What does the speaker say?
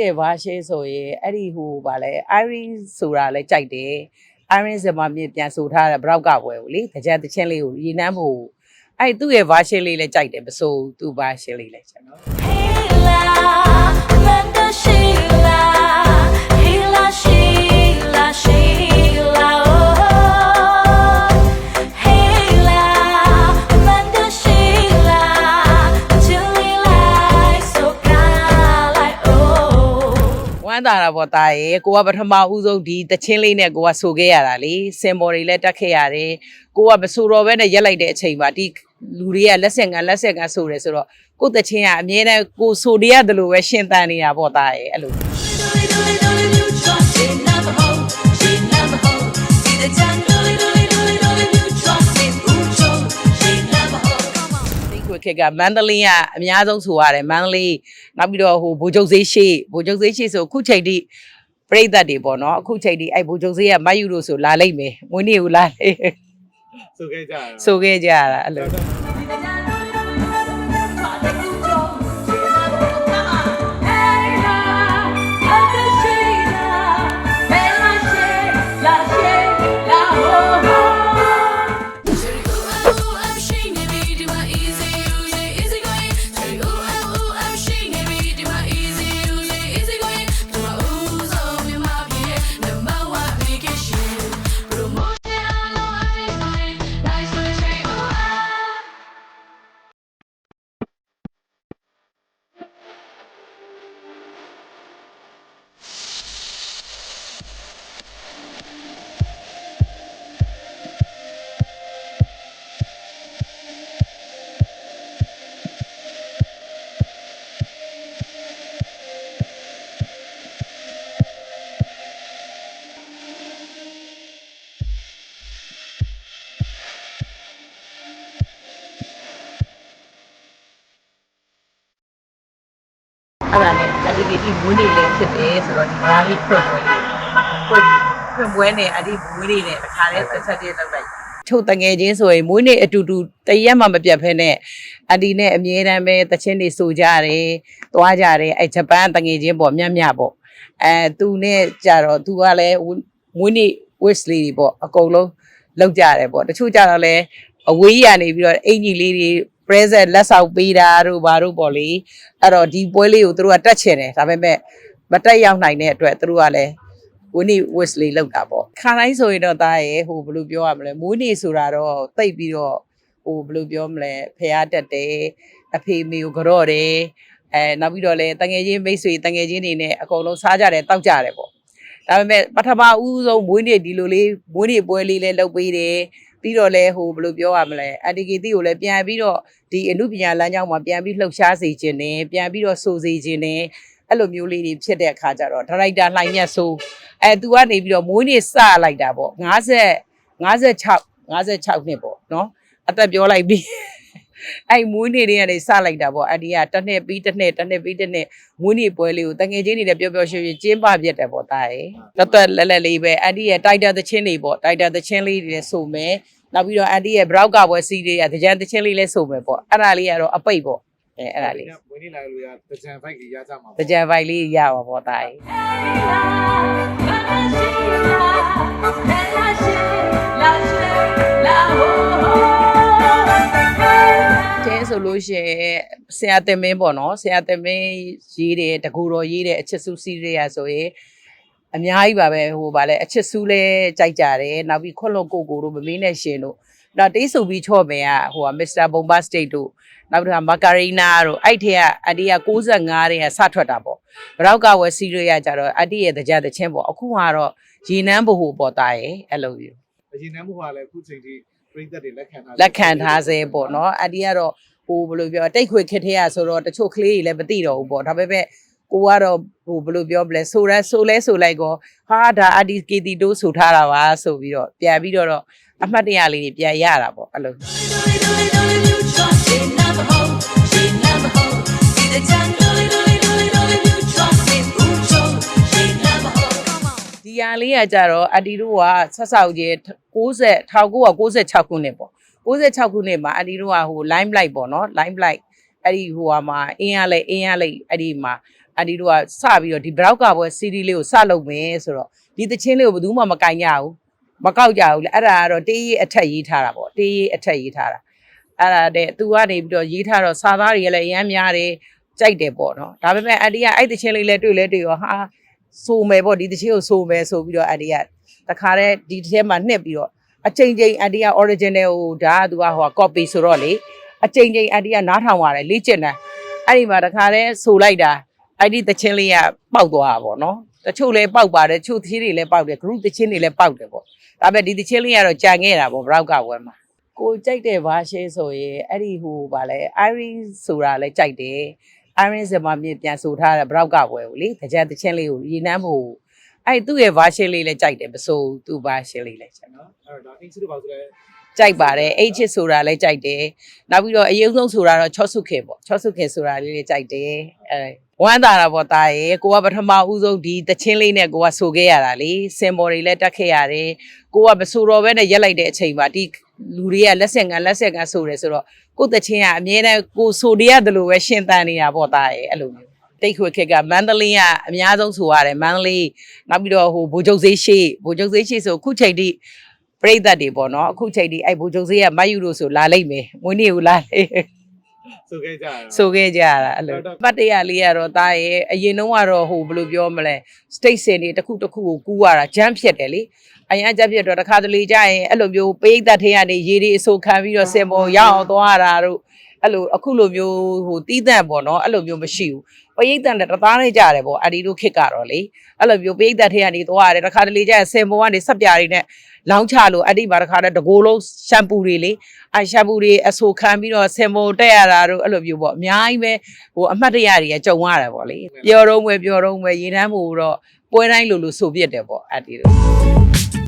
တဲ့ဘာရှဲဆိုရင်အဲ့ဒီဟိုဗာလဲ Iris ဆိုတာလဲကြိုက်တယ် Iris ဇမမြင့်ပြန်ဆိုထားတဲ့ဘရောက်ကပွဲကိုလေတကြံတချင်းလေးကိုရည်နှမ်းဖို့အဲ့သူ့ရဲ့ဘာရှဲလေးလဲကြိုက်တယ်မဆိုသူ့ဘာရှဲလေးလဲကြိုက်နော် Hela, Linda Sheila, Hela မ်းသာတာပေါ့တာရေကိုကပထမဦးဆုံးဒီတချင်းလေးနဲ့ကိုကဆိုခဲ့ရတာလေစင်ဘော်တွေလည်းတက်ခဲ့ရတယ်ကိုကမဆိုတော့ဘဲနဲ့ရက်လိုက်တဲ့အချိန်မှာဒီလူတွေကလက်ဆက်ကန်လက်ဆက်ကဆိုတယ်ဆိုတော့ကိုတချင်းကအမြဲတမ်းကိုဆိုနေရတယ်လို့ပဲရှင်းတန်နေတာပေါ့တာရေအဲ့လို ခွေခက်ကမန္တလေးကအများဆုံးဆိုရတယ်မန္တလေးနောက်ပြီးတော့ဟိုဘိုလ်ချုပ်ဈေးရှိဘိုလ်ချုပ်ဈေးရှိဆိုအခုချိန်ထိပြိသက်တွေပေါ့နော်အခုချိန်ထိအဲ့ဘိုလ်ချုပ်ဈေးကမယူလို့ဆိုလာလိုက်မယ်မွေးနေ့ကိုလာလေဆိုခဲ့ကြရဆိုခဲ့ကြရတာအဲ့လို အဲ့ဒါနဲ့အဒီကဒီမွေးနေ့လေးဖြစ်တယ်ဆိုတော့ဒီမားလေးဖွင့်ပွဲလေးဖွင့်ဖွင့်ပွဲနဲ့အဒီမွေးနေ့နဲ့တစ်ခါလေးတစ်ချက်တည်းလောက်လိုက်ချုပ်တငယ်ချင်းဆိုရင်မွေးနေ့အတူတူတရက်မှမပြတ်ဖဲနဲ့အဒီနဲ့အမြဲတမ်းပဲတချင်းတွေဆိုကြတယ်သွားကြတယ်အဲဂျပန်တငယ်ချင်းပေါ့မြတ်မြတ်ပေါ့အဲသူနဲ့ကြတော့သူကလည်းမွေးနေ့ wish လေးတွေပေါ့အကုန်လုံးလောက်ကြတယ်ပေါ့တချို့ကြတော့လည်းအဝေးရနေပြီးတော့အင်ကြီးလေးတွေ present လက်ဆောင်ပေးတာတို့ဘာတို့ပေါ့လေအဲ့တော့ဒီပွဲလေးကိုသူတို့ကတက်ချင်တယ်ဒါပေမဲ့မတက်ရောက်နိုင်တဲ့အတွက်သူတို့ကလည်းဝင်းနီ wish လေးလောက်တာပေါ့ခါတိုင်းဆိုရင်တော့တားရဲ့ဟိုဘယ်လိုပြောရမလဲမိုးနေဆိုတာတော့တိတ်ပြီးတော့ဟိုဘယ်လိုပြောမလဲဖះတက်တယ်အဖေမေကိုကြော့တယ်အဲနောက်ပြီးတော့လည်းတငယ်ချင်းမိတ်ဆွေတငယ်ချင်းတွေနဲ့အကုန်လုံးစားကြတယ်တောက်ကြတယ်ပေါ့ဒါပေမဲ့ပထမဦးဆုံးမွေးနေ့ဒီလိုလေးမွေးနေ့ပွဲလေးလည်းလုပ်ပေးတယ် ပြီးတော့လဲဟိုဘယ်လိုပြောရမလဲအန်တီကီတီကိုလည်းပြန်ပြီးတော့ဒီအမှုပညာလမ်းကြောင်းမှာပြန်ပြီးလှုပ်ရှားစေခြင်းနဲ့ပြန်ပြီးတော့စိုးစေခြင်းနဲ့အဲ့လိုမျိုးလေးတွေဖြစ်တဲ့အခါကျတော့ဒါရိုက်တာလှိုင်မြတ်ဆိုးအဲသူကနေပြီးတော့မွေးနေ့စလိုက်တာပေါ့50 56 56နှစ်ပေါ့နော်အသက်ပြောလိုက်ပြီ အဲ့မွေးနေ့တွေကနေစလိုက်တာပေါ့အဒီကတစ်နှစ်ပြီးတစ်နှစ်တစ်နှစ်ပြီးတစ်နှစ်မွေးနေ့ပွဲလေးကိုတငယ်ချင်းတွေနဲ့ပျော်ပျော်ရွှင်ရွှင်ကျင်းပပြတ်တယ်ပေါ့တာရယ်တော်တော်လက်လက်လေးပဲအဒီရဲ့တိုက်တာသချင်းတွေပေါ့တိုက်တာသချင်းလေးတွေလည်းဆိုမယ်နောက်ပြီးတော့အန်တီရဲ့ဘရောက်ကပွဲစီးတွေကကြံသချင်းလေးလည်းဆိုမယ်ပေါ့အဲ့ဒါလေးကတော့အပိတ်ပေါ့အဲအဲ့ဒါလေးဝင်းနေလာလို့ရတကြံဖိုက်ကြီးရကြမှာကြံပိုက်လေးရပါပေါ့တာရယ် တင်းဆိုလို့ရှိရင်ဆရာတင်မင်းပေါ့နော်ဆရာတင်မင်းရေးတယ်တကူတော်ရေးတယ်အချစ်စုစီးရဆိုရင်အများကြီးပါပဲဟိုဗာလဲအချစ်စုလဲကြိုက်ကြတယ်နောက်ပြီးခွတ်လို့ကိုကိုတို့မမင်းနဲ့ရှင်တို့နောက်တေးဆိုပြီးချော့မယ်ကဟိုကမစ္စတာဘုံဘာစတိတ်တို့နောက်တစ်ခါမာကာရီနာတို့အဲ့ထက်ကအတီးက65တဲ့ကစထွက်တာပေါ့ဘရောက်ကဝယ်စီးရကြတော့အတီးရဲ့တကြတဲ့ချင်းပေါ့အခုကတော့ရေနန်းဘဟုပေါ့တာရဲ့အဲ့လိုမျိုးအရင်နှမ်းဘုရားလည်းအခုချိန်ထိ ပြိသက်တွေလက်ခံထားလက်ခံထားစေပေါ့နော်အဒီကတော့ဟိုဘယ်လိုပြောတိတ်ခွေခက်ထဲရဆိုတော့တချို့ကလေးတွေလည်းမသိတော့ဘူးပေါ့ဒါပေမဲ့ကိုကတော့ဟိုဘယ်လိုပြောမလဲဆိုရဲဆိုလဲဆိုလိုက်ကောဟာဒါအဒီကီတီတိုးဆိုထားတာပါဆိုပြီးတော့ပြန်ပြီးတော့အမှတ်တရလေးတွေပြန်ရတာပေါ့အဲ့လို ဒီရလေးကကြတော့အဒီတို့ကဆက်ဆောက်ကျဲ 90 1996ခုနှစ်ပေါ့96ခုနှစ်မှာအဒီတို့ကဟို line light ပေါ့နော် line light အဲ့ဒီဟိုဟာမှာအင်းရလိုက်အင်းရလိုက်အဲ့ဒီမှာအဒီတို့ကစပြီးတော့ဒီဘရောက်ကပွဲ CD လေးကိုစလုပ်မယ်ဆိုတော့ဒီတချင်းလေးကိုဘယ်သူမှမကင်ကြဘူးမကောက်ကြဘူးလေအဲ့ဒါကတော့တေးရေးအထက်ရေးထားတာပေါ့တေးရေးအထက်ရေးထားတာအဲ့ဒါတဲ့သူကနေပြီးတော့ရေးထားတော့စာသားတွေကလည်းအများများတယ်ကြိုက်တယ်ပေါ့နော်ဒါပေမဲ့အဒီကအဲ့တချင်းလေးလည်းတွေ့လဲတွေ့ရောဟာဆိုမယ်ပေါ့ဒီတချင်းကိုဆိုမယ်ဆိုပြီးတော့အဒီက တခါတည်းဒီတစ်ထဲမှာနှစ်ပြီးတော့အချိန်ချင်းအဒီက original ကိုဒါကသူကဟို copy ဆိုတော့လေအချိန်ချင်းအဒီကနားထောင်ရတယ်လေ့ကျင့်တယ်အဲ့ဒီမှာတခါတည်းဆိုလိုက်တာအဲ့ဒီတချင်းလေးကပေါက်သွားတာပေါ့နော်တချို့လည်းပေါက်ပါတယ်တချို့သီးတွေလည်းပေါက်တယ် group တချင်းတွေလည်းပေါက်တယ်ပေါ့ဒါပေမဲ့ဒီတချင်းလေးကတော့ကြံခဲ့တာပေါ့ဘရောက်ကဝဲမှာကိုကြိုက်တဲ့ဘာရှင်းဆိုရင်အဲ့ဒီဟိုဗာလဲ Irene ဆိုတာလည်းကြိုက်တယ် Irene စမမြေပြန်ဆိုထားတဲ့ဘရောက်ကဝဲကိုလေတကြံတချင်းလေးကိုရေနမ်းဖို့ အဲ့သူ့ရဲ့ version လေးလည်းကြိုက်တယ်မဆိုသူ့ version လေးလည်းကြိုက်နော်အဲ့တော့ဒါအင်ချစ်တို့ပါဆိုလဲကြိုက်ပါတယ်အိတ်ချစ်ဆိုတာလည်းကြိုက်တယ်နောက်ပြီးတော့အရင်ဆုံးဆိုတာတော့ချော့ဆုခေပေါ့ချော့ဆုခေဆိုတာလေးလည်းကြိုက်တယ်အဲဝမ်းသာတာပေါ့တာရဲ့ကိုကပထမဦးဆုံးဒီတချင်းလေးနဲ့ကိုကဆိုခဲ့ရတာလေစင်ဘော်တွေလည်းတက်ခဲ့ရတယ်ကိုကမဆိုတော့ဘဲနဲ့ရက်လိုက်တဲ့အချိန်မှာဒီလူတွေကလက်ဆင့်ကန်လက်ဆင့်ကန်ဆိုတယ်ဆိုတော့ကိုတချင်းကအမြဲတမ်းကိုဆိုတရတယ်လို့ပဲရှင်းတန်နေတာပေါ့တာရဲ့အဲ့လိုမျိုး တိတ်ခွေခက်ကမန္တလေးကအများဆုံးဆိုရတယ်မန္တလေးနောက်ပြီးတော့ဟိုဘိုလ်ချုပ်ဈေးရှိဘိုလ်ချုပ်ဈေးရှိဆိုခုချိန်ထိပြိဿတ်တွေပေါ့နော်အခုချိန်ဒီအဲ့ဘူဂျုံစေးကမယူလို့ဆိုလာလိုက်မယ်မွေးနေ့ကိုလာလေဆိုခဲ့ကြရတာဆိုခဲ့ကြရတာအဲ့လိုပတ်တရလေးကတော့တာရဲ့အရင်တော့ကတော့ဟိုဘယ်လိုပြောမလဲ state စင်တွေတစ်ခုတစ်ခုကိုကူးရတာဂျမ်းဖြစ်တယ်လေအရင်ဂျမ်းဖြစ်တော့တစ်ခါတလေကြာရင်အဲ့လိုမျိုးပိဋတ်ထဲကနေရေတွေအဆိုခံပြီးတော့စင်ပေါ်ရောက်အောင်သွားရတာတို့ အဲ့လိုအခုလိုမျိုးဟိုတီးတန့်ပေါ့နော်အဲ့လိုမျိုးမရှိဘူးပိဋတ်နဲ့တသားနဲ့ကြတယ်ပေါ့အဒီတို့ခစ်ကတော့လေအဲ့လိုမျိုးပိဋတ်ထဲကနေသွားရတယ်တစ်ခါတလေကြာရင်စင်ပေါ်ကနေဆက်ပြားတွေနဲ့လောင်းချလို့အဲ့ဒီမှာတစ်ခါတည်းတကိုယ်လုံးရှမ်ပူတွေလေအဲရှမ်ပူတွေအဆူခံပြီးတော့ဆင်မိုတက်ရတာတို့အဲ့လိုမျိုးပေါ့အများကြီးပဲဟိုအမှတ်တရတွေကကြုံရတယ်ပေါ့လေပျော်တော့မယ်ပျော်တော့မယ်ရေတန်းမှုတော့ပွဲတိုင်းလိုလိုဆိုပြစ်တယ်ပေါ့အဲ့ဒီလို